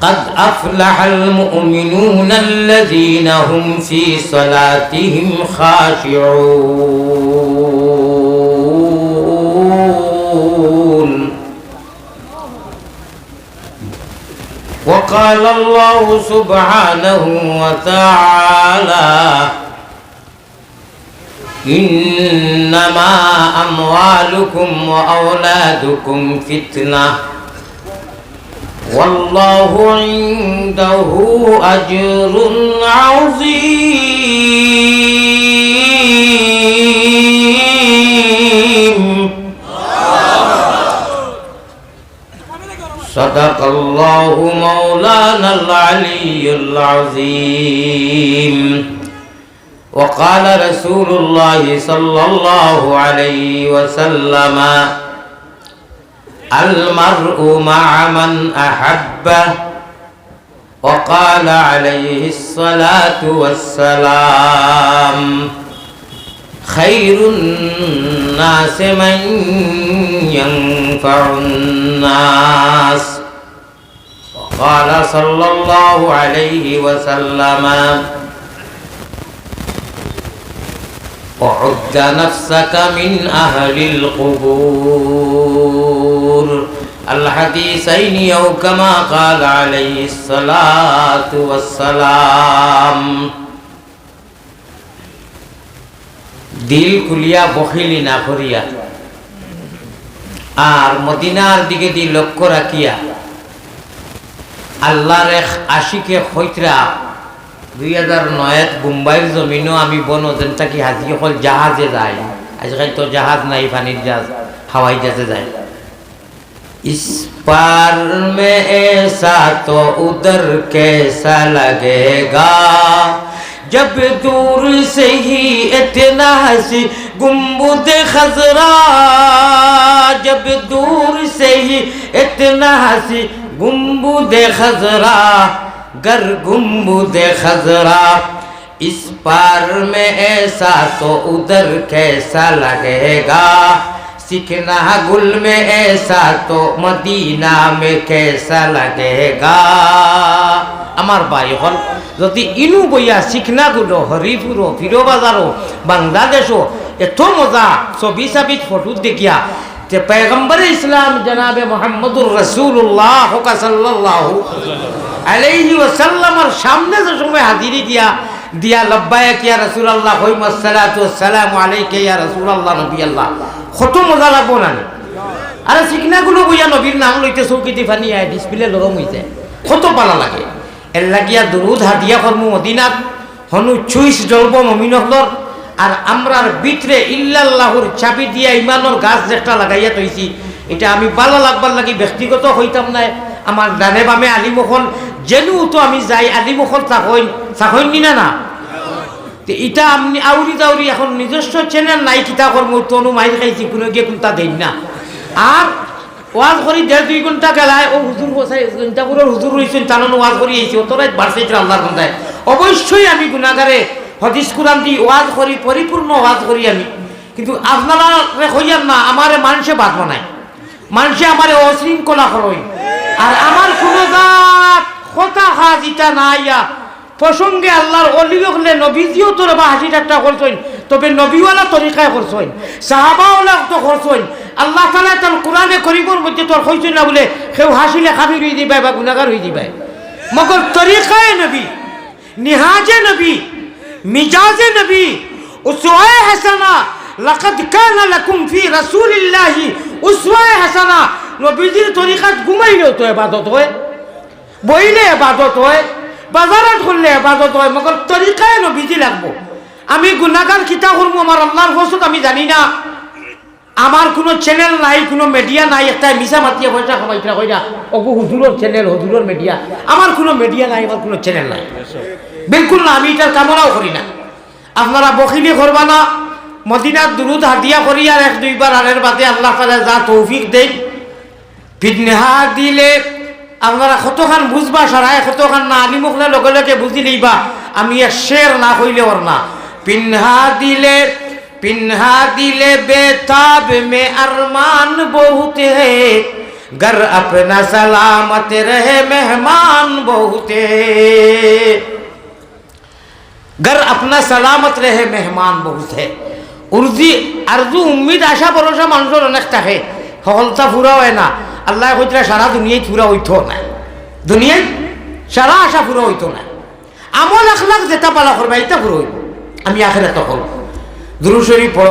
قد أفلح المؤمنون الذين هم في صلاتهم خاشعون. وقال الله سبحانه وتعالى إنما أموالكم وأولادكم فتنة. والله عنده أجر عظيم. صدق الله مولانا العلي العظيم. وقال رسول الله صلى الله عليه وسلم المرء مع من أحبه. وقال عليه الصلاة والسلام خير الناس من ينفع الناس. وقال صلى الله عليه وسلم وعد نفسك من أهل القبور الحديثين أو كما قال عليه الصلاة والسلام দিল খুলিয়া বখিলি না করিয়া আর মদিনার দিকে দি লক্ষ্য রাখিয়া আল্লাহর এক আশিকে খৈতরা দুই হাজার নয়ত মুম্বাইয়ের জমিনও আমি বন যেন থাকি হাজি অকল জাহাজে যায় আজকাল তো জাহাজ নাই পানির জাহাজ হাওয়াই জাহাজে যায় इस पार में ऐसा तो उधर कैसा लगेगा जब दूर से ही इतना हसी गुम्बुद खजरा जब दूर से ही इतना हसी गुम्बुद खजरा गर गुम्बुद खजरा इस पार में ऐसा तो उधर कैसा लगेगा सीखना गुल में ऐसा तो मदीना में कैसा लगेगा আমার বাড়ি হল যদি ইনু বইয়া শিখনাগুলো হরিপুরো ফিরো বাজারো বাংলাদেশও এত মজা ছবি সাবি ফটো দেখিয়া যে পেগম্বর ইসলাম জনাবে মোহাম্মদুর রসুল্লাহ হোকা সাল্লাহ সামনে যে সময় হাজিরি দিয়া দিয়া লব্বায়ক ইয়া রাসূলুল্লাহ, হইম আসসালাতু ওয়াসসালামু আলাইকা ইয়া রাসূলুল্লাহ নবী আল্লাহ কত মজা লাগবো না আরে শিখনাগুলো বইয়া নবীর নাম লইতে চৌকিতে ফানি আয়, ডিসপ্লে লরম হইছে কত পালা লাগে। এর লাগিয়া দুরুদ হাদিয়া কর্ম মদিনাত, হনু চুইস জলব মমিনহলর আর আমরার ভিতরে ইল্লাল্লাহুর চাবি দিয়া ইমানোর গাছ যেটা লাগাইয়া তৈছি এটা আমি ভালো লাগবার লাগি ব্যক্তিগত হইতাম না। আমার ডানে বামে আলিমখন যেনু তো আমি যাই আলিমখন চাকইন চাকইন না না ইটা আপনি আউরি দাউরি এখন নিজস্ব চ্যানেল নাই কিতা কর্ম তনু মাইল খাইছি, কোনো গিয়ে কোনটা দেন না। আর ওয়াজ করি দেড় দুই ঘণ্টা গেলায় ও হুজুর বসাই ঘণ্টা করে হুজুর রয়েছেন টানানো ওয়াজ করি আইছি অত রাত বাড়ছে আল্লাহর ঘন্টায় অবশ্যই আমি গুণাগারে হদিস কুরান দি ওয়াজ করি পরিপূর্ণ ওয়াজ করি আমি। কিন্তু আপনারা হইয়ান না আমারে মানুষে বাদ বানায় মানুষে আমারে অশৃঙ্খলা করই আর আমার কোনো কথা খাজ ইটা নাইয়া প্রসঙ্গে আল্লাহর অলিও হলে নবীজিও তোর বা হাসি ঠাট্টা করছেন, তবে নবীওয়ালা তরিকায় করছেন, সাহাবাওয়ালা তো করছেন। আল্লাহ তালা তার কোরআনে করিবর মধ্যে তোর হইছেন না বলে কেউ হাসিলে খাবির হয়ে দিবাই বা গুণাগার হয়ে দিবাই মগর তরিকায় নবী, নিহাজে নবী, মিজাজে নবী, উসওয়ায়ে হাসানা, লাকাদ কানা লাকুম ফি রাসূলিল্লাহি, উসওয়ায়ে হাসানা নবীজির তরিকাত ঘুমাইলেও তো এবাদত হয়। বইলে ইবাদত হয় বাজারত করলে এবাদত হয় মগর তরিকায় নবীজি লাগবো। আমি গুণাগার কিতা করব আমার আল্লাহর ফসত আমি জানি না। আমার কোনো চ্যানেল নাই, কোনো মিডিয়া নাই একটা মিশা মাতিয়া পয়সা খামাইটা কইরা অবু হুজুরের চ্যানেল হুজুরের মিডিয়া আমার কোনো মিডিয়া নাই আমার কোনো চ্যানেল নাই। বিলকুল না, আমি এটার কামনাও করি না। আপনারা বকিলি করবা না মদিনার দুরুদ হাতিয়া করি আর এক দুইবার আরের বাদে আল্লাহ তালা যা তৌফিক দেন ফিটনেহা দিলে আপনারা কতখান বুঝবা সারায় কতখান না আনি মুখলে লগে লগে বুঝি লইবা আমি আর শের না কইলে ওর না পিন্হা দিলে পিন্হা দিলে বেতাব মে আরমান বহুত হে घर अपना सलामत रहे मेहमान बहुते घर अपना सलामत रहे मेहमान बहुत है উর্জি আরজু উম্মিদ আশা ভরসা মানুষের অনেক থাকে সফলতা ফুরা হয় না আল্লাহ কইতরা সারা দুনিয়ায় ফুরা হইতো না। দুনিয়ায় সারা আশা ফুরা হইতো না। আমল আখলাক যেটা পালা করবা এটা ফুরা হইব। আমি আখেরা তখন দুরু দুরুশরী পড়।